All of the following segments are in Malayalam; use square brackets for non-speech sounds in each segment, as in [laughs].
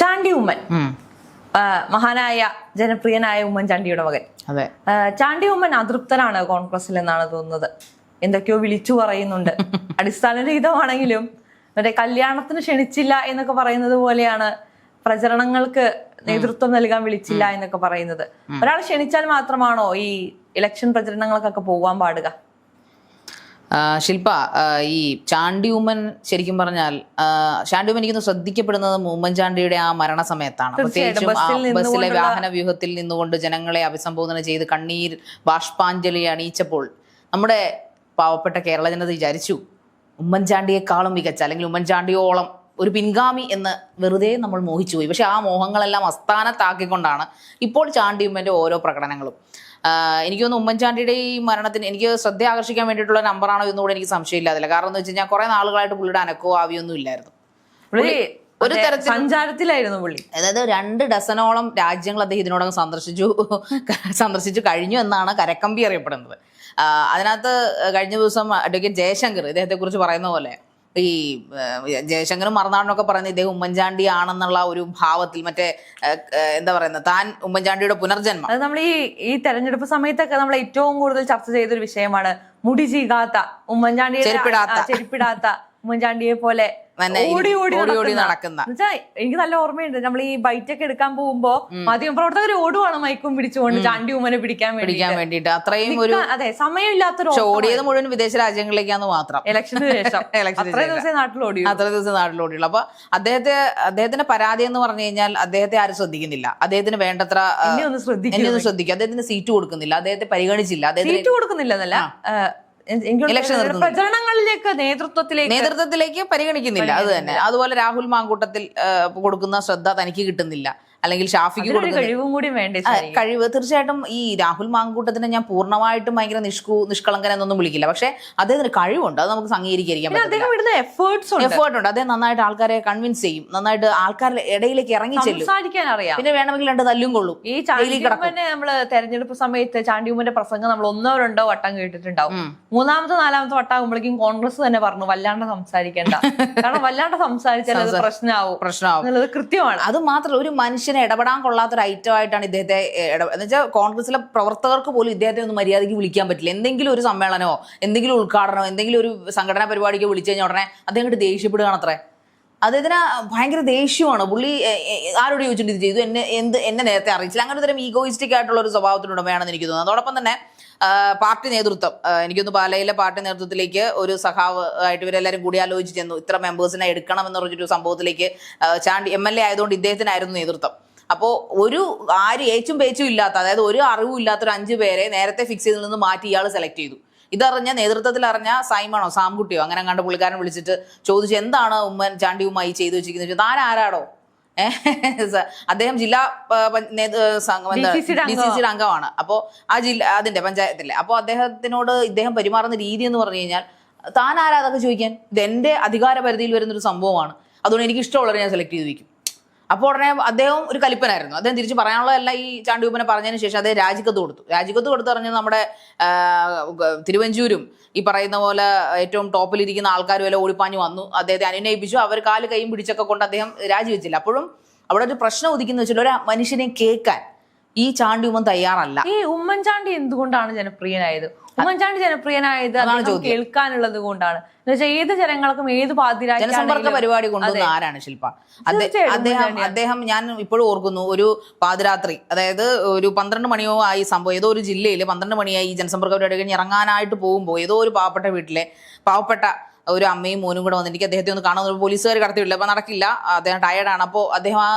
ചാണ്ടി ഉമ്മൻ. മഹാനായ ജനപ്രിയനായ ഉമ്മൻ ചാണ്ടിയുടെ മകൻ. അതെ. ചാണ്ടി ഉമ്മൻ അതൃപ്തനാണ് കോൺഗ്രസിൽ എന്നാണ് തോന്നുന്നത്. എന്തൊക്കെയോ വിളിച്ചു പറയുന്നുണ്ട്. [laughs] അടിസ്ഥാനരഹിതമാണെങ്കിലും മറ്റേ കല്യാണത്തിന് ക്ഷണിച്ചില്ല എന്നൊക്കെ പറയുന്നത് പോലെയാണ് പ്രചരണങ്ങൾക്ക് നേതൃത്വം നൽകാൻ വിളിച്ചില്ല എന്നൊക്കെ പറയുന്നത്. ഒരാൾ ക്ഷണിച്ചാൽ മാത്രമാണോ ഈ ഇലക്ഷൻ പ്രചരണങ്ങൾക്കൊക്കെ പോകാൻ പാടുക? ശില്പ ഈ ചാണ്ടി ഉമ്മൻ ശരിക്കും പറഞ്ഞാൽ ആ, ചാണ്ടി ഉമ്മൻ എനിക്കൊന്ന് ശ്രദ്ധിക്കപ്പെടുന്നത് ഉമ്മൻചാണ്ടിയുടെ ആ മരണ സമയത്താണ് പ്രത്യേകിച്ചും ആ ബസ്സിലെ വാഹന വ്യൂഹത്തിൽ നിന്നുകൊണ്ട് ജനങ്ങളെ അഭിസംബോധന ചെയ്ത് കണ്ണീർ ബാഷ്പാഞ്ജലി അണിയിച്ചപ്പോൾ നമ്മുടെ പാവപ്പെട്ട കേരള ജനത വിചാരിച്ചു ഉമ്മൻചാണ്ടിയെക്കാളും മികച്ച അല്ലെങ്കിൽ ഉമ്മൻചാണ്ടിയോളം ഒരു പിൻഗാമി എന്ന് വെറുതെ നമ്മൾ മോഹിച്ചു പോയി പക്ഷെ ആ മോഹങ്ങളെല്ലാം അസ്ഥാനത്താക്കിക്കൊണ്ടാണ് ഇപ്പോൾ ചാണ്ടി ഉമ്മന്റെ ഓരോ പ്രകടനങ്ങളും. എനിക്ക് തോന്നുന്നു ഉമ്മൻചാണ്ടിയുടെ ഈ മരണത്തിന് എനിക്ക് ശ്രദ്ധ ആകർഷിക്കാൻ വേണ്ടിയിട്ടുള്ള നമ്പറാണോ എന്നുകൂടെ എനിക്ക് സംശയമില്ലാതില്ല. കാരണം എന്ന് വെച്ച് കഴിഞ്ഞാൽ കുറെ നാളുകളായിട്ട് പുള്ളിയുടെ അനക്കോ ആവിയൊന്നും ഇല്ലായിരുന്നു. ഒരു തരത്തിൽ- സഞ്ചാരത്തിലായിരുന്നു പുള്ളി. അതായത് രണ്ട് ഡസനോളം രാജ്യങ്ങൾ അദ്ദേഹം ഇതിനോടകം സന്ദർശിച്ചു സന്ദർശിച്ചു കഴിഞ്ഞു എന്നാണ് കരക്കമ്പി അറിയപ്പെടുന്നത്. അതിനകത്ത് കഴിഞ്ഞ ദിവസം അഡ്വക്കേറ്റ് ജയശങ്കർ ഇദ്ദേഹത്തെ കുറിച്ച് പറയുന്ന പോലെ ഈ ജയശങ്കർ മറുനാടനൊക്കെ പറയുന്നത് ഇദ്ദേഹം ഉമ്മൻചാണ്ടി ആണെന്നുള്ള ഒരു ഭാവത്തിൽ മറ്റേ എന്താ പറയുന്നത് താൻ ഉമ്മൻചാണ്ടിയുടെ പുനർജന്മം അത് നമ്മൾ ഈ ഈ തെരഞ്ഞെടുപ്പ് സമയത്തൊക്കെ നമ്മൾ ഏറ്റവും കൂടുതൽ ചർച്ച ചെയ്തൊരു വിഷയമാണ് മുടി ചീകാത്ത ഉമ്മൻചാണ്ടിയുടെ ചെരുപ്പിടാത്ത. ഉമ്മൻചാണ്ടിയെ പോലെ ഓടി ഓടി ഓടി നടക്കുന്ന. എനിക്ക് നല്ല ഓർമ്മയുണ്ട്. നമ്മൾ ഈ ബൈറ്റ് ഒക്കെ എടുക്കാൻ പോകുമ്പോ മാധ്യമപ്രവർത്തകർ ഓടുവാണ് മൈക്കും പിടിച്ചുകൊണ്ട് ചാണ്ടി ഉമ്മനെ പിടിക്കാൻ പിടിക്കാൻ വേണ്ടിട്ട് അത്രയും ഒരു അതെ സമയമില്ലാത്തൊരു ഓടിയത് മുഴുവൻ വിദേശ രാജ്യങ്ങളിലേക്കാന്ന് മാത്രം. ഇലക്ഷന് ശേഷം. [laughs] അത്ര. ദിവസം നാട്ടിൽ ഓടി അത്ര ദിവസം നാട്ടിലോട്ടുള്ളൂ അപ്പൊ അദ്ദേഹത്തെ അദ്ദേഹത്തിന്റെ പരാതി എന്ന് പറഞ്ഞു കഴിഞ്ഞാൽ അദ്ദേഹത്തെ ആരും ശ്രദ്ധിക്കുന്നില്ല. അദ്ദേഹത്തിന് വേണ്ടത്ര ശ്രദ്ധിക്കും ഒന്ന് ശ്രദ്ധിക്കും ശ്രദ്ധിക്കുക. അദ്ദേഹത്തിന് സീറ്റ് കൊടുക്കുന്നില്ല. അദ്ദേഹത്തെ പരിഗണിച്ചില്ല. അദ്ദേഹത്തിന് സീറ്റ് കൊടുക്കുന്നില്ല നിർത്തുന്നില്ല. പ്രചരണങ്ങളിലേക്ക് നേതൃത്വത്തിലേക്ക് നേതൃത്വത്തിലേക്ക് പരിഗണിക്കുന്നില്ല. അത് തന്നെ. അതുപോലെ രാഹുൽ മാങ്കൂട്ടത്തിൽ കൊടുക്കുന്ന ശ്രദ്ധ തനിക്ക് കിട്ടുന്നില്ല. അല്ലെങ്കിൽ ഷാഫിക്ക് കഴിവും കൂടി വേണ്ടേ. കഴിവ്. തീർച്ചയായിട്ടും ഈ രാഹുൽ മാങ്കൂട്ടത്തിനെ ഞാൻ പൂർണമായിട്ടും ഭയങ്കര നിഷ്കു നിഷ്കളങ്കൻ എന്നൊന്നും വിളിക്കില്ല. പക്ഷെ അദ്ദേഹത്തിന് കഴിവുണ്ട്. അത് നമുക്ക് അംഗീകരിക്കാൻ പറ്റും എഫേർട്ട് ഉണ്ട്. അദ്ദേഹം നന്നായിട്ട് ആൾക്കാരെ കൺവിൻസ് ചെയ്യും. നന്നായിട്ട് ആൾക്കാരുടെ ഇടയിലേക്ക് ഇറങ്ങി ചെല്ലും. അറിയാം പിന്നെ വേണമെങ്കിൽ രണ്ട് തല്ലും കൊള്ളും. ഈ ചാണ്ടിയുമ്മനെ നമ്മൾ തെരഞ്ഞെടുപ്പ് സമയത്ത് ചാണ്ടിയുമ്മന്റെ പ്രസംഗം നമ്മൾ ഒന്നോ രണ്ടോ വട്ടം കേട്ടിട്ടുണ്ടാവും. മൂന്നാമത്തെ നാലാമത്തെ വട്ടാകുമ്പോഴേക്കും കോൺഗ്രസ് തന്നെ പറഞ്ഞു വല്ലാണ്ട് സംസാരിക്കേണ്ട. [laughs] കാരണം വല്ലാണ്ട് സംസാരിച്ചാൽ അത് പ്രശ്നമാവും പ്രശ്നമാവും കൃത്യമാണ്. അത് മാത്രമല്ല ഒരു മനുഷ്യനെ ഇടപെടാൻ കൊള്ളാത്ത ഒരു ഐറ്റം ആയിട്ടാണ് ഇദ്ദേഹത്തെ എന്ന് വെച്ചാൽ കോൺഗ്രസിലെ പ്രവർത്തകർക്ക് പോലും ഇദ്ദേഹത്തെ ഒന്നും മര്യാദയ്ക്ക് വിളിക്കാൻ പറ്റില്ല. എന്തെങ്കിലും ഒരു സമ്മേളനമോ എന്തെങ്കിലും ഉദ്ഘാടനമോ എന്തെങ്കിലും ഒരു സംഘടനാ പരിപാടിക്ക് വിളിച്ചു കഴിഞ്ഞാൽ ഉടനെ അദ്ദേഹം ദേഷ്യപ്പെടുകയാണ് അത്രേ. അദ്ദേഹത്തിന് ഭയങ്കര ദേഷ്യമാണ്. പുള്ളി ആരോട് ചോദിച്ചിട്ട് ഇത് ചെയ്തു? എന്നെ എന്ത് എന്നെ നേരത്തെ അറിയിച്ചില്ല. അങ്ങനെ ഒരു തരം ഈഗോയിസ്റ്റിക് ആയിട്ടുള്ള ഒരു സ്വഭാവത്തിനുടമയാണെന്ന് എനിക്ക് തോന്നുന്നത് അതോടൊപ്പം തന്നെ പാർട്ടി നേതൃത്വം എനിക്കൊന്ന് പാലയിലെ പാർട്ടി നേതൃത്വത്തിലേക്ക് ഒരു സഖാവ് ആയിട്ട് ഇവരെല്ലാവരും കൂടി ആലോചിച്ച് ചെന്നു. ഇത്ര മെമ്പേഴ്സിനെ എടുക്കണം എന്ന് പറഞ്ഞൊരു സംഭവത്തിലേക്ക് ചാണ്ടി എം എൽ എ ആയതുകൊണ്ട് ഇദ്ദേഹത്തിനായിരുന്നു നേതൃത്വം. അപ്പോൾ ഒരു ആര് ഏച്ചും പേച്ചും ഇല്ലാത്ത അതായത് ഒരു അറിവും ഇല്ലാത്ത ഒരു അഞ്ച് പേരെ നേരത്തെ ഫിക്സ് ചെയ്തതിൽ നിന്ന് മാറ്റി ഇയാൾ സെലക്ട് ചെയ്തു. ഇതറിഞ്ഞ നേതൃത്വത്തിൽ അറിഞ്ഞ സൈമണോ സാംകുട്ടിയോ അങ്ങനെ കണ്ട പുള്ളിക്കാരൻ വിളിച്ചിട്ട് ചോദിച്ചു എന്താണ് ഉമ്മൻ ചാണ്ടിയുമായി ചെയ്തു വെച്ചിരിക്കുന്നത്? താൻ ആരാടോ അദ്ദേഹം ജില്ലാ ഡി സി സിയുടെ അംഗമാണ്. അപ്പോൾ ആ ജില്ല അതിന്റെ പഞ്ചായത്തിലെ. അപ്പോൾ അദ്ദേഹത്തിനോട് ഇദ്ദേഹം പെരുമാറുന്ന രീതി എന്ന് പറഞ്ഞു കഴിഞ്ഞാൽ താൻ ആരാ? അതൊക്കെ ചോദിക്കാൻ. ഇത് എന്റെ അധികാര പരിധിയിൽ വരുന്നൊരു സംഭവമാണ്. അതുകൊണ്ട് എനിക്ക് ഇഷ്ടമുള്ളവരെ ഞാൻ സെലക്ട് ചെയ്ത് വെക്കും അപ്പോൾ ഉടനെ അദ്ദേഹം ഒരു കലിപ്പനായിരുന്നു. അദ്ദേഹം തിരിച്ച് പറയാനുള്ളതല്ല ഈ ചാണ്ടിയൂപ്പനെ പറഞ്ഞതിന് ശേഷം അദ്ദേഹം രാജിക്കത്ത് കൊടുത്തു. രാജിക്കത്ത് കൊടുത്ത് പറഞ്ഞത് നമ്മുടെ തിരുവഞ്ചൂരും ഈ പറയുന്ന പോലെ ഏറ്റവും ടോപ്പിലിരിക്കുന്ന ആൾക്കാരും എല്ലാം ഓടിപ്പാഞ്ഞു വന്നു. അദ്ദേഹത്തെ അനുനയിപ്പിച്ചു. അവർ കാൽ കൈയും പിടിച്ചൊക്കെ കൊണ്ട് അദ്ദേഹം രാജിവെച്ചില്ല അപ്പോഴും അവിടെ ഒരു പ്രശ്നം ഉദിക്കുന്ന വെച്ചാൽ ഒരു മനുഷ്യനെ കേൾക്കാൻ ഈ ചാണ്ടിയുമ്മൻ തയ്യാറല്ല. ഈ ഉമ്മൻചാണ്ടി എന്തുകൊണ്ടാണ് ജനപ്രിയനായത്? ഉമ്മൻചാണ്ടി ജനപ്രിയനായത്. കേൾക്കാനുള്ളത് കൊണ്ടാണ് എന്നുവെച്ചാൽ ഏത് ജനങ്ങൾക്കും ഏത് പാതിരാജ്യം ജനസമ്പർക്ക പരിപാടി കൊണ്ടുവന്ന ആരാണ് ശില്പ അദ്ദേഹം. അദ്ദേഹം ഞാൻ ഇപ്പോഴും ഓർക്കുന്നു ഒരു പാതിരാത്രി അതായത് ഒരു പന്ത്രണ്ട് മണിയോ ആയി സംഭവം ഏതോ ഒരു ജില്ലയിൽ പന്ത്രണ്ട് മണിയായി ഈ ജനസമ്പർക്ക പരിപാടി കഴിഞ്ഞ് ഇറങ്ങാനായിട്ട് പോകുമ്പോൾ ഏതോ ഒരു പാവപ്പെട്ട വീട്ടിലെ പാവപ്പെട്ട ഒരു അമ്മയും മോനും കൂടെ വന്ന് എനിക്ക് അദ്ദേഹത്തെ ഒന്ന് കാണാൻ പോലീസുകാർ കടത്തിവില്ല അപ്പൊ നടക്കില്ല. അദ്ദേഹം ടയർഡാണ് അപ്പോൾ അദ്ദേഹം ആ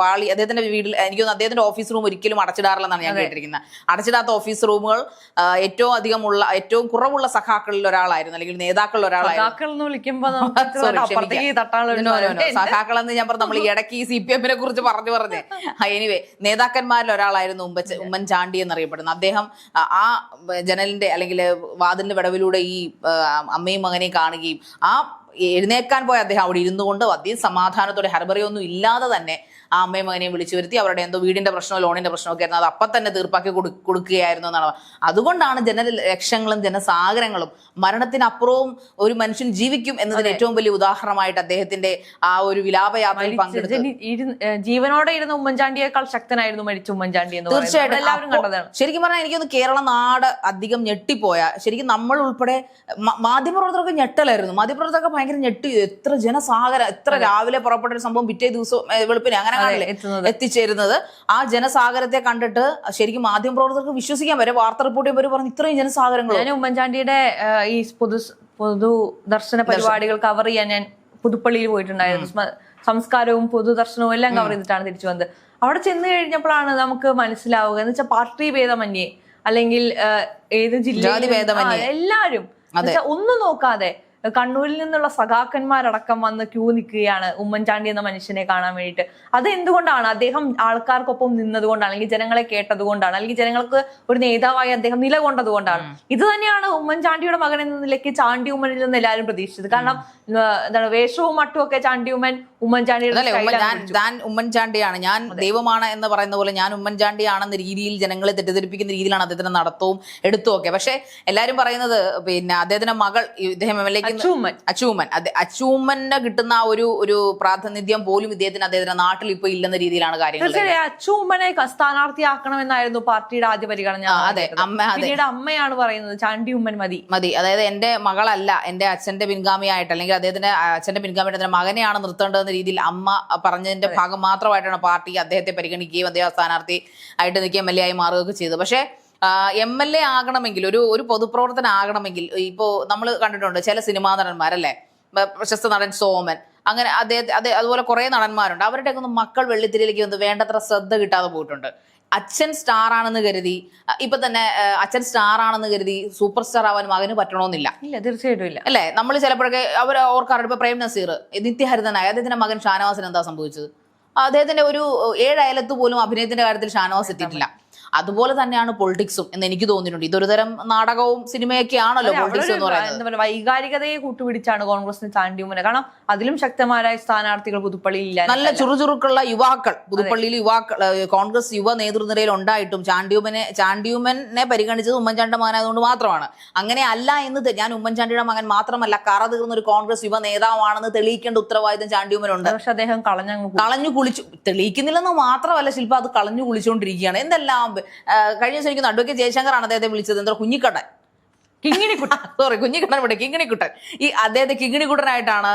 പാളി അദ്ദേഹത്തിന്റെ വീട്ടിൽ എനിക്ക് തോന്നുന്നു അദ്ദേഹത്തിന്റെ ഓഫീസ് റൂം ഒരിക്കലും അടച്ചിടാറില്ലെന്നാണ് ഞാൻ കേട്ടിരിക്കുന്നത്. അടച്ചിടാത്ത ഓഫീസ് റൂമുകൾ ഏറ്റവും അധികമുള്ള ഏറ്റവും കുറവുള്ള സഖാക്കളിൽ ഒരാളായിരുന്നു. അല്ലെങ്കിൽ നേതാക്കളിൽ ഒരാളായിരുന്നു. സഖാക്കൾ എന്ന് [laughs] ഞാൻ പറഞ്ഞു നമ്മൾ ഇടയ്ക്ക് ഈ സി പി എമ്മിനെ കുറിച്ച് പറഞ്ഞു പറഞ്ഞേ. എനിവേ [laughs] നേതാക്കന്മാരിൽ ഒരാളായിരുന്നു ഉമ്മച്ച ഉമ്മൻചാണ്ടി എന്നറിയപ്പെടുന്നു അദ്ദേഹം ആ ജനലിന്റെ അല്ലെങ്കിൽ വാതിലിന്റെ വിടവിലൂടെ ഈ അമ്മയും മകനെയും കാണുകയും ആ എഴുന്നേക്കാൻ പോയ അദ്ദേഹം അവിടെ ഇരുന്നു കൊണ്ട് അധികം സമാധാനത്തോടെ ഹർബറിയൊന്നും ഇല്ലാതെ തന്നെ ആ അമ്മയും മകനെയും വിളിച്ചു വരുത്തി അവരുടെ എന്തോ വീടിന്റെ പ്രശ്നമോ ലോണിന്റെ പ്രശ്നമോ ഒക്കെ ആയിരുന്നു. അത് അപ്പം തന്നെ തീർപ്പാക്കി കൊടു- കൊടുക്കുകയായിരുന്നു എന്നാണ് അതുകൊണ്ടാണ് ജനലക്ഷങ്ങളും ജനസാഗരങ്ങളും മരണത്തിനപ്പുറവും ഒരു മനുഷ്യൻ ജീവിക്കും എന്നതിന് ഏറ്റവും വലിയ ഉദാഹരണമായിട്ട് അദ്ദേഹത്തിന്റെ ആ ഒരു വിലാപയാത്രയിൽ പങ്കെടുത്തു ജീവനോടെ ഇരുന്ന ഉമ്മൻചാണ്ടിയേക്കാൾ ശക്തനായിരുന്നു മരിച്ച ഉമ്മൻചാണ്ടി എന്ന് തീർച്ചയായിട്ടും. എല്ലാവരും കണ്ടതാണ്. ശരിക്കും പറഞ്ഞാൽ എനിക്കൊന്ന് കേരള നാട് അധികം ഞെട്ടിപ്പോയ ശരിക്കും നമ്മൾ ഉൾപ്പെടെ മാധ്യമപ്രവർത്തകർക്ക് ഞെട്ടലായിരുന്നു. മാധ്യമപ്രവർത്തകർക്ക് ഭയങ്കര ഞെട്ടി. എത്ര ജനസാഗരം എത്ര രാവിലെ പുറപ്പെട്ട ഒരു സംഭവം പിറ്റേ ദിവസം വെളുപ്പിനെ അങ്ങനെ എത്തുന്നത്. എത്തിച്ചേരുന്നത്. ആ ജനസാഗരത്തെ കണ്ടിട്ട് ശരിക്കും മാധ്യമപ്രവർത്തകർക്ക് വിശ്വസിക്കാൻ വരെ വാർത്ത റിപ്പോർട്ട് ചെയ്യുമ്പോൾ പറഞ്ഞു ഇത്രയും ജനസാഗരങ്ങൾ ഞാൻ ഉമ്മൻചാണ്ടിയുടെ ഈ പൊതു പൊതു ദർശന പരിപാടികൾ കവർ ചെയ്യാൻ ഞാൻ പുതുപ്പള്ളിയിൽ പോയിട്ടുണ്ടായിരുന്നു. സംസ്കാരവും പൊതുദർശനവും എല്ലാം കവർ ചെയ്തിട്ടാണ് തിരിച്ചു വന്നത്. അവിടെ ചെന്ന് കഴിഞ്ഞപ്പോഴാണ് നമുക്ക് മനസ്സിലാവുക. എന്ന് വെച്ചാൽ പാർട്ടി ഭേദമന്യേ. അല്ലെങ്കിൽ ഏത് ജില്ല. എല്ലാരും. ഒന്നും നോക്കാതെ കണ്ണൂരിൽ നിന്നുള്ള സഖാക്കന്മാരടക്കം വന്ന് ക്യൂ നിൽക്കുകയാണ് ഉമ്മൻചാണ്ടി എന്ന മനുഷ്യനെ കാണാൻ വേണ്ടിയിട്ട്. അത് എന്തുകൊണ്ടാണ്? അദ്ദേഹം ആൾക്കാർക്കൊപ്പം നിന്നതുകൊണ്ടാണ് അല്ലെങ്കിൽ ജനങ്ങളെ കേട്ടതുകൊണ്ടാണ് അല്ലെങ്കിൽ ജനങ്ങൾക്ക് ഒരു നേതാവായി അദ്ദേഹം നിലകൊണ്ടത് കൊണ്ടാണ് ഇത് തന്നെയാണ് ഉമ്മൻചാണ്ടിയുടെ മകൻ എന്ന നിലയ്ക്ക് ചാണ്ടി ഉമ്മനിൽ നിന്ന് എല്ലാവരും പ്രതീക്ഷിച്ചത്. കാരണം എന്താണ് വേഷവും മട്ടും ഒക്കെ ചാണ്ടി ഉമ്മൻ ഉമ്മൻചാണ്ടിയുടെ ഞാൻ ഉമ്മൻചാണ്ടിയാണ്. ഞാൻ ദൈവമാണ് എന്ന് പറയുന്ന പോലെ ഞാൻ ഉമ്മൻചാണ്ടിയാണെന്ന രീതിയിൽ ജനങ്ങളെ തെറ്റിദ്ധരിപ്പിക്കുന്ന രീതിയിലാണ് അദ്ദേഹത്തിന്റെ നടത്തവും എടുത്തും ഒക്കെ. പക്ഷെ എല്ലാരും പറയുന്നത് പിന്നെ അദ്ദേഹത്തിന്റെ മകൾ ഇദ്ദേഹം എം എൽ എ അച്ചൂമ്മൻ. അതെ അച്ചൂമ്മന് കിട്ടുന്ന ആ ഒരു ഒരു പ്രാതിനിധ്യം പോലും ഇദ്ദേഹത്തിന് അദ്ദേഹത്തിന്റെ നാട്ടിൽ ഇപ്പൊ ഇല്ലെന്ന രീതിയിലാണ് കാര്യങ്ങൾ അച്ചൂമ്മനെ സ്ഥാനാർത്ഥിയാക്കണമെന്നായിരുന്നു പാർട്ടിയുടെ ആദ്യ പരിഗണന അതെ അമ്മ അതെ. പിന്നീട് അമ്മയാണ് പറയുന്നത് ചാണ്ടി ഉമ്മൻ മതി. മതി. അതായത് എന്റെ മകളല്ല എന്റെ അച്ഛന്റെ പിൻഗാമിയായിട്ട് അല്ലെങ്കിൽ അദ്ദേഹത്തിന്റെ അച്ഛന്റെ പിൻഗാമിയായിട്ട് മകനെയാണ് നിർത്തേണ്ടതെന്ന രീതിയിൽ അമ്മ പറഞ്ഞതിന്റെ ഭാഗം മാത്രമായിട്ടാണ് പാർട്ടി അദ്ദേഹത്തെ പരിഗണിക്കുകയും അദ്ദേഹം സ്ഥാനാർത്ഥി ആയിട്ട് നിൽക്കുകയും എം എൽ എ ആയി മാറുകയൊക്കെ ചെയ്തു പക്ഷേ എം എൽ എ ആകണമെങ്കിൽ ഒരു ഒരു പൊതുപ്രവർത്തനം ആകണമെങ്കിൽ ഇപ്പോ നമ്മൾ കണ്ടിട്ടുണ്ട് ചില സിനിമാ നടന്മാരല്ലേ? പ്രശസ്ത നടൻ സോമൻ അങ്ങനെ അദ്ദേഹത്തെ അതെ അതുപോലെ കുറെ നടന്മാരുണ്ട്. അവരുടെയൊക്കെ ഒന്നും മക്കൾ വെള്ളിത്തിരിയിലേക്ക് വന്ന് വേണ്ടത്ര ശ്രദ്ധ കിട്ടാതെ പോയിട്ടുണ്ട്. അച്ഛൻ സ്റ്റാർ ആണെന്ന് കരുതി ഇപ്പൊ തന്നെ അച്ഛൻ സ്റ്റാർ ആണെന്ന് കരുതി സൂപ്പർ സ്റ്റാർ ആവാൻ മകന് പറ്റണമെന്നില്ല ഇല്ല തീർച്ചയായിട്ടും ഇല്ല. അല്ലേ? നമ്മൾ ചിലപ്പോഴൊക്കെ അവർ ഓർക്കാറുണ്ട് ഇപ്പൊ പ്രേം നസീർ നിത്യഹരിതനായ അദ്ദേഹത്തിന്റെ മകൻ ഷാനവാസിന് എന്താ സംഭവിച്ചത്? അദ്ദേഹത്തിന്റെ ഒരു ഏഴയലത്ത് പോലും അഭിനയത്തിന്റെ കാര്യത്തിൽ ഷാനവാസ് എത്തിയിട്ടില്ല. അതുപോലെ തന്നെയാണ് പൊളിറ്റിക്സും എന്ന് എനിക്ക് തോന്നിയിട്ടുണ്ട്. ഇതൊരു തരം നാടകവും സിനിമയൊക്കെ ആണല്ലോ പൊളിറ്റിക്സ് എന്ന് പറയുന്നത്. വൈകാരികതയെ കൂട്ടുപിടിച്ചാണ് കോൺഗ്രസിന് ചാണ്ടി മുന്നേ കാരണം അതിലും ശക്തമായ സ്ഥാനാർത്ഥികൾ പുതുപ്പള്ളിയിൽ ഇല്ല. നല്ല ചുറുചുറുക്കുള്ള യുവാക്കൾ പുതുപ്പള്ളിയിൽ യുവാക്കൾ കോൺഗ്രസ് യുവ നേതൃനിരയിൽ ഉണ്ടായിട്ടും ചാണ്ടിയുമനെ ചാണ്ടിയുമനെ പരിഗണിച്ചത് ഉമ്മൻചാണ്ടിയുടെ മകനായതുകൊണ്ട് മാത്രമാണ്. അങ്ങനെ അല്ല എന്ന് ഞാൻ ഉമ്മൻചാണ്ടിയുടെ മകൻ മാത്രമല്ല കറ തീർന്ന ഒരു കോൺഗ്രസ് യുവ നേതാവാണെന്ന് തെളിയിക്കേണ്ട ഉത്തരവാദിത്തം ചാണ്ടിയുമനുണ്ട്. പക്ഷെ അദ്ദേഹം കളഞ്ഞങ്ങ് പോയി. കളഞ്ഞു കുളിച്ചു. തെളിയിക്കുന്നില്ലെന്ന് മാത്രമല്ല ശില്പ അത് കളഞ്ഞു കുളിച്ചുകൊണ്ടിരിക്കുകയാണ്. എന്തെല്ലാം കഴിഞ്ഞ ദിവസം എനിക്ക് അഡ്വക്കേറ്റ് ജയശങ്കറാണ് അദ്ദേഹത്തെ വിളിച്ചത്. എന്താ കുഞ്ഞിക്കട്ടൻ കിങ്ങിണിക്കുട്ടൻ. [laughs] സോറി കുഞ്ഞിക്കണ്ണൻ ഇവിടെ കിങ്ങിണിക്കുട്ടൻ. ഈ അദ്ദേഹത്തെ കിങ്ങിണിക്കുട്ടനായിട്ടാണ്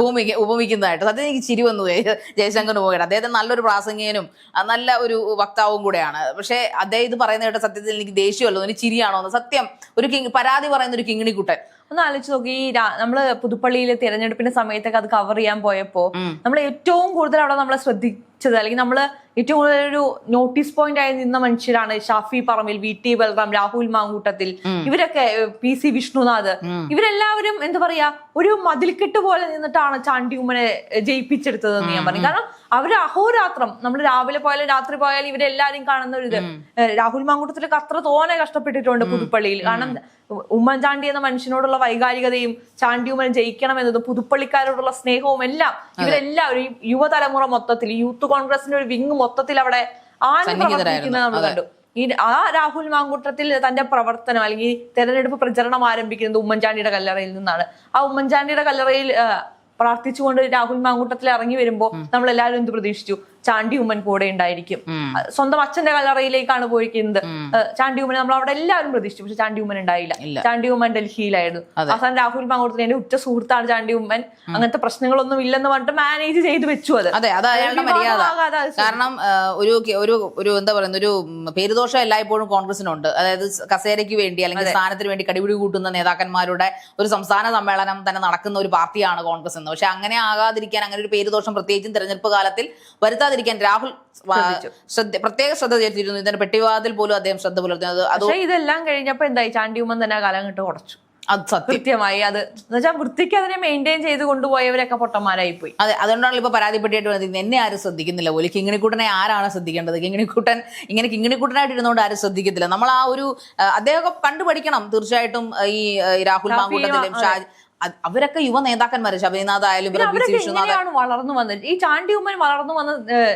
ഭൂമിക്ക് ഉപമിക്കുന്നതായിട്ട്. സത്യം എനിക്ക് ചിരി വന്നു ജയശങ്കർ ജയശങ്കറിന് പോകട്ടെ അദ്ദേഹത്തെ നല്ലൊരു പ്രാസംഗികനും നല്ല ഒരു വക്താവും കൂടെയാണ്. പക്ഷേ അദ്ദേഹം ഇത് പറയുന്ന കേട്ട സത്യത്തിൽ എനിക്ക് ദേഷ്യമല്ലോ. എനിക്ക് ചിരിയാണോ എന്ന്. സത്യം ഒരു കിങ് പരാതി പറയുന്ന ഒരു കിങ്ങിണിക്കുട്ടൻ. ഒന്ന് ആലോചിച്ച് നോക്കി. ഈ നമ്മൾ പുതുപ്പള്ളിയിലെ തിരഞ്ഞെടുപ്പിന്റെ സമയത്തൊക്കെ അത് കവർ ചെയ്യാൻ പോയപ്പോ നമ്മൾ ഏറ്റവും കൂടുതൽ അവിടെ നമ്മളെ ശ്രദ്ധിച്ചത് അല്ലെങ്കിൽ നമ്മൾ ഏറ്റവും കൂടുതൽ ഒരു നോട്ടീസ് പോയിന്റ് ആയി നിന്ന മനുഷ്യരാണ് ഷാഫി പറമ്പിൽ വി ടി ബൽറാം രാഹുൽ മാങ്കൂട്ടത്തിൽ. ഇവരൊക്കെ പി സി വിഷ്ണുനാഥ്. ഇവരെല്ലാവരും എന്താ പറയാ ഒരു മതിൽക്കെട്ട് പോലെ നിന്നിട്ടാണ് ചാണ്ടി ഉമ്മനെ ജയിപ്പിച്ചെടുത്തതെന്ന് ഞാൻ പറഞ്ഞു കാരണം അവർ അഹോരാത്രം. നമ്മൾ രാവിലെ പോയാലും രാത്രി പോയാലും ഇവരെല്ലാരും കാണുന്ന ഒരു ഇത്. രാഹുൽ മാങ്കൂട്ടത്തിലൊക്കെ അത്ര തോനെ കഷ്ടപ്പെട്ടിട്ടുണ്ട് പുതുപ്പള്ളിയിൽ. കാരണം ഉമ്മൻചാണ്ടി എന്ന മനുഷ്യനോടുള്ള വൈകാരികതയും ചാണ്ടി ഉമ്മൻ ജയിക്കണം എന്നതും പുതുപ്പള്ളിക്കാരോടുള്ള സ്നേഹവും എല്ലാം ഇവരെല്ലാവരും യുവതലമുറ മൊത്തത്തിൽ യൂത്ത് കോൺഗ്രസിന്റെ ഒരു വിങ് മൊത്തത്തിൽ അവിടെ ആരും പ്രവർത്തിക്കുന്നത് നമ്മൾ കണ്ടു. ഈ ആ രാഹുൽ മാങ്കൂട്ടത്തിൽ തന്റെ പ്രവർത്തനം അല്ലെങ്കിൽ തെരഞ്ഞെടുപ്പ് പ്രചരണം ആരംഭിക്കുന്നത് ഉമ്മൻചാണ്ടിയുടെ കല്ലറയിൽ നിന്നാണ്. ആ ഉമ്മൻചാണ്ടിയുടെ കല്ലറയിൽ പ്രാർത്ഥിച്ചുകൊണ്ട് രാഹുൽ മാങ്കൂട്ടത്തിൽ ഇറങ്ങി വരുമ്പോൾ നമ്മൾ എല്ലാവരും എന്ത് പ്രതീക്ഷിച്ചു? ചാണ്ടി ഉമ്മൻ കൂടെ ഉണ്ടായിരിക്കും. സ്വന്തം അച്ഛന്റെ കല്ലറയിലേക്കാണ് പോയിരിക്കുന്നത്. ചാണ്ടി ഉമ്മൻ നമ്മൾ അവിടെ എല്ലാവരും പ്രതീക്ഷിച്ചു. പക്ഷെ ചാണ്ടി ഉമ്മൻ ഉണ്ടായില്ല. ചാണ്ടി ഉമ്മൻ ഡൽഹിയിലായിരുന്നു. അവസാനം രാഹുൽ മാങ്കൂട്ടത്തിന് എന്റെ ഉറ്റ സുഹൃത്താണ് ചാണ്ടി ഉമ്മൻ. അങ്ങനത്തെ പ്രശ്നങ്ങളൊന്നും ഇല്ലെന്ന് പറഞ്ഞിട്ട് മാനേജ് ചെയ്ത് വെച്ചു അത്. അതെ അത് അയാളുടെ മര്യാദ. കാരണം ഒരു ഒരു ഒരു എന്താ പറയുന്ന ഒരു പേരുദോഷം എല്ലായ്പ്പോഴും കോൺഗ്രസിനുണ്ട്. അതായത് കസേരയ്ക്ക് വേണ്ടി അല്ലെങ്കിൽ സ്ഥാനത്തിന് വേണ്ടി കടിപിടി കൂട്ടുന്ന നേതാക്കന്മാരുടെ ഒരു സംസ്ഥാന സമ്മേളനം തന്നെ നടക്കുന്ന ഒരു പാർട്ടിയാണ് കോൺഗ്രസ് എന്ന്. പക്ഷെ അങ്ങനെ ആകാതിരിക്കാൻ അങ്ങനെ ഒരു പേരുദോഷം പ്രത്യേകിച്ചും തെരഞ്ഞെടുപ്പ് കാലത്തിൽ വരുത്താതിരിക്കാൻ രാഹുൽ ശ്രദ്ധ പ്രത്യേക ശ്രദ്ധ ചെലുത്തിയിരുന്നു. ഇതിന്റെ പെട്ടിവാതിൽ പോലും അദ്ദേഹം ശ്രദ്ധ പുലർത്തുന്നത് അത് ഇതെല്ലാം കഴിഞ്ഞപ്പോ എന്തായി? ചാണ്ടി ഉമ്മൻ തന്നെ കാലം കിട്ട് കുറച്ചു അത് സത്യമായി അത് എന്നുവെച്ചാൽ വൃത്തിക്ക് അതിനെ മെയിന്റെയിൻ ചെയ്ത് കൊണ്ടുപോയവരൊക്കെ പൊട്ടന്മാരായി പോയി അതെ അതുകൊണ്ടാണ് ഇപ്പൊ പരാതിപ്പെട്ടിട്ട് വന്നത്. എന്നെ ആരും ശ്രദ്ധിക്കുന്നില്ല. പോലും കിങ്ങിണിക്കൂട്ടനെ ആരാണ് ശ്രദ്ധിക്കേണ്ടത്? കിങ്ങിണിക്കൂട്ടൻ ഇങ്ങനെ കിങ്ങിണിക്കൂട്ടനായിട്ട് ഇരുന്നുകൊണ്ട് ആരും ശ്രദ്ധിക്കത്തില്ല. നമ്മൾ ആ ഒരു അദ്ദേഹമൊക്കെ കണ്ടുപഠിക്കണം തീർച്ചയായിട്ടും ഈ രാഹുൽ മാങ്കൂട്ടത്തിലും. ഷാജ് അവരൊക്കെ യുവ നേതാക്കന്മാര് ശബരിനാഥ് ആയാലും വളർന്നു വന്നത്? ഈ ചാണ്ടി ഉമ്മൻ വളർന്നു വന്ന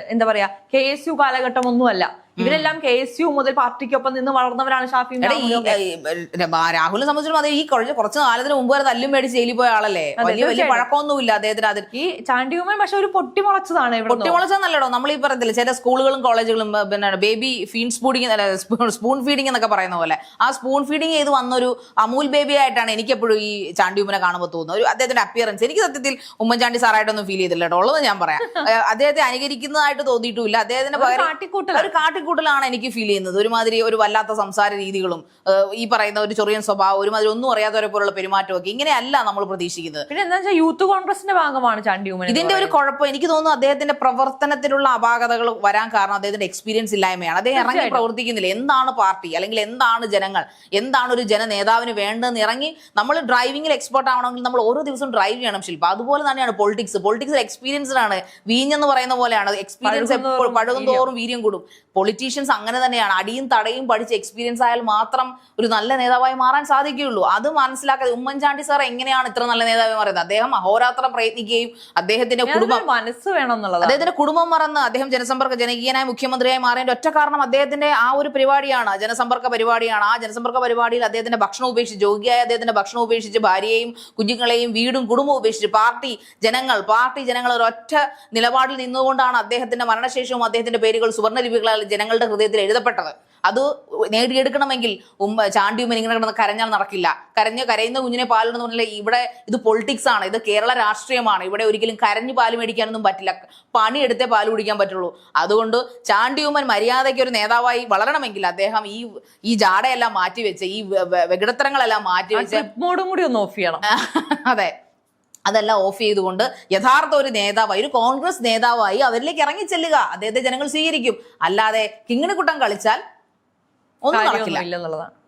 എന്താ പറയാ കെ എസ് യു കാലഘട്ടം ഒന്നുമല്ല ഇവരെല്ലാം കെ എസ് യു മുതൽ പാർട്ടിക്കൊപ്പം നിന്ന് വളർന്നവരാണ്. ഏ, രാഹുലിനെ സംബന്ധിച്ചിടത്തോളം അത് ഈ കുറച്ച് കുറച്ച് കാലത്തിന് മുമ്പ് വരെ തല്ലും മേടിച്ച് ജയിലിൽ പോയ ആളല്ലേ? വലിയ വലിയ. പഴക്കമൊന്നുമില്ല അദ്ദേഹത്തിന് അതിൽ. ഈ ചാണ്ടി ഉമ്മൻ പക്ഷെ ഒരു പൊട്ടിമുളച്ചതാണ് പൊട്ടിമുളച്ചത് പൊട്ടിമുളച്ചെന്നല്ലടോ നമ്മൾ ഈ പറയത്തില്ല ചില സ്കൂളുകളും കോളേജുകളും പിന്നെ baby feed spoon feeding spoon feeding എന്നൊക്കെ പറയുന്ന പോലെ. ആ സ്പൂൺ ഫീഡിങ് ചെയ്ത് വന്നൊരു അമൂൽ ബേബി ആയിട്ടാണ് എനിക്ക് എപ്പോഴും ഈ ചാണ്ടി ഉമ്മനെ കാണുമ്പോൾ തോന്നുന്നത്. ഒരു അദ്ദേഹത്തിന്റെ അപ്പിയറൻസ് എനിക്ക് സത്യത്തിൽ ഉമ്മൻചാണ്ടി സാറായിട്ടൊന്നും ഫീൽ ചെയ്തില്ല കേട്ടോ ഉള്ളത് ഞാൻ പറയാം. അദ്ദേഹത്തെ അനുകരിക്കുന്നതായിട്ട് തോന്നിയിട്ടില്ല അദ്ദേഹത്തിന്റെ ഒരു കാട്ടിക്കൂട്ടലാണ് എനിക്ക് ഫീൽ ചെയ്യുന്നത്. ഒരുമാതിരി ഒരു വല്ലാത്ത സംസാര രീതികളും ഈ പറയുന്ന ഒരു ചൊറിയൻ സ്വഭാവം ഒരുമാതിരി ഒന്നും അറിയാത്തവരെ പോലുള്ള പെരുമാറ്റമൊക്കെ ഇങ്ങനെയല്ല നമ്മൾ പ്രതീക്ഷിക്കുന്നത്. പിന്നെ എന്താ വെച്ചാൽ യൂത്ത് കോൺഗ്രസിന്റെ ഭാഗമാണ് ചാണ്ടി ഉമ്മൻ ഇതിന്റെ ഒരു. കുഴപ്പം എനിക്ക് തോന്നുന്നു അദ്ദേഹത്തിന്റെ പ്രവർത്തനത്തിലുള്ള അപാകതകൾ വരാൻ കാരണം അദ്ദേഹത്തിന്റെ എക്സ്പീരിയൻസ് ഇല്ലായ്മയാണ്. അദ്ദേഹം ഇറങ്ങി പ്രവർത്തിക്കുന്നില്ല. എന്താണ് പാർട്ടി? അല്ലെങ്കിൽ എന്താണ് ജനങ്ങൾ? എന്താണ് ഒരു ജന നേതാവിന് വേണ്ടതെന്ന് ഇറങ്ങി നമ്മൾ ഡ്രൈവിംഗിൽ എക്സ്പേർട്ട് ആവണമെങ്കിൽ നമ്മൾ ഓരോ ദിവസം ഡ്രൈവ് ചെയ്യണം ശില്പ. അതുപോലെ തന്നെയാണ് പൊളിറ്റിക്സ് പൊളിറ്റിക്സിൽ എക്സ്പീരിയൻസ് ആണ് വീഞ്ഞെന്ന് പറയുന്ന പോലെയാണ്. എക്സ്പീരിയൻസ് എപ്പോഴും പഴകും തോറും വീര്യം. കൂടും. പൊളിറ്റീഷ്യൻസ് അങ്ങനെ തന്നെയാണ്. അടിയും തടയും പഠിച്ച് എക്സ്പീരിയൻസ് ആയാൽ മാത്രം ഒരു നല്ല നേതാവായി മാറാൻ സാധിക്കുകയുള്ളൂ. അത് മനസ്സിലാക്കാതെ ഉമ്മൻചാണ്ടി സാർ എങ്ങനെയാണ് ഇത്ര നല്ല നേതാവ് പറയുന്നത് അദ്ദേഹം അഹോരാത്രം പ്രയത്നിക്കുകയും അദ്ദേഹത്തിന്റെ കുടുംബം മനസ്സ് വേണം എന്നുള്ളതാണ് അദ്ദേഹത്തിന്റെ കുടുംബം മറന്ന് അദ്ദേഹം ജനസമ്പർക്ക ജനകീയനായ മുഖ്യമന്ത്രിയായി മാറിയതിന്റെ ഒറ്റ കാരണം അദ്ദേഹത്തിന്റെ ആ ഒരു പരിപാടിയാണ്. ജനസമ്പർക്ക പരിപാടിയാണ്. ആ ജനസമ്പർക്ക പരിപാടിയിൽ അദ്ദേഹത്തിന്റെ ഭക്ഷണം ഉപേക്ഷിച്ച് യോഗ്യയായ അദ്ദേഹത്തിന്റെ ഭക്ഷണം ഉപേക്ഷിച്ച് ഭാര്യയെയും കുഞ്ഞുങ്ങളെയും വീടും കുടുംബവും ഉപേക്ഷിച്ച് പാർട്ടി ജനങ്ങൾ പാർട്ടി ജനങ്ങൾ ഒരൊറ്റ നിലപാടിൽ നിന്നുകൊണ്ടാണ് അദ്ദേഹത്തിന്റെ മരണശേഷവും അദ്ദേഹത്തിന്റെ പേരുകൾ സുവർണലിപികളാൽ ജനങ്ങളുടെ ഹൃദയത്തിൽ എഴുതപ്പെട്ടത്. അത് നേടിയെടുക്കണമെങ്കിൽ ഉമ്മ ചാണ്ടിയും ഇങ്ങനെ കിടന്ന് കരഞ്ഞാൽ നടക്കില്ല. കരഞ്ഞ് കരയുന്ന കുഞ്ഞിനെ പാലിടുന്ന പറഞ്ഞാൽ ഇവിടെ ഇത് പൊളിറ്റിക്സ് ആണ്. ഇത് കേരള രാഷ്ട്രീയമാണ്. ഇവിടെ ഒരിക്കലും കരഞ്ഞ് പാൽ മേടിക്കാനൊന്നും പറ്റില്ല. പണിയെടുത്തേ പാൽ കുടിക്കാൻ പറ്റുള്ളൂ. അതുകൊണ്ട് ചാണ്ടിയുമ്മൻ മര്യാദയ്ക്ക് ഒരു നേതാവായി വളരണമെങ്കിൽ അദ്ദേഹം ഈ ഈ ജാടയെല്ലാം മാറ്റിവെച്ച് ഈ വികടത്തരങ്ങളെല്ലാം മാറ്റിവെച്ച് മോഡും കൂടി ഒന്ന് ഓഫ് ചെയ്യണം. [laughs] അതെ. അതെല്ലാം ഓഫ് ചെയ്തുകൊണ്ട് യഥാർത്ഥ ഒരു നേതാവായി ഒരു കോൺഗ്രസ് നേതാവായി അവരിലേക്ക് ഇറങ്ങി ചെല്ലുക. അദ്ദേഹത്തെ ജനങ്ങൾ സ്വീകരിക്കും. അല്ലാതെ കിങ്ങിണിക്കുട്ടം കളിച്ചാൽ ഒന്നും നടക്കില്ല. ഇല്ലെന്നുള്ളതാണ്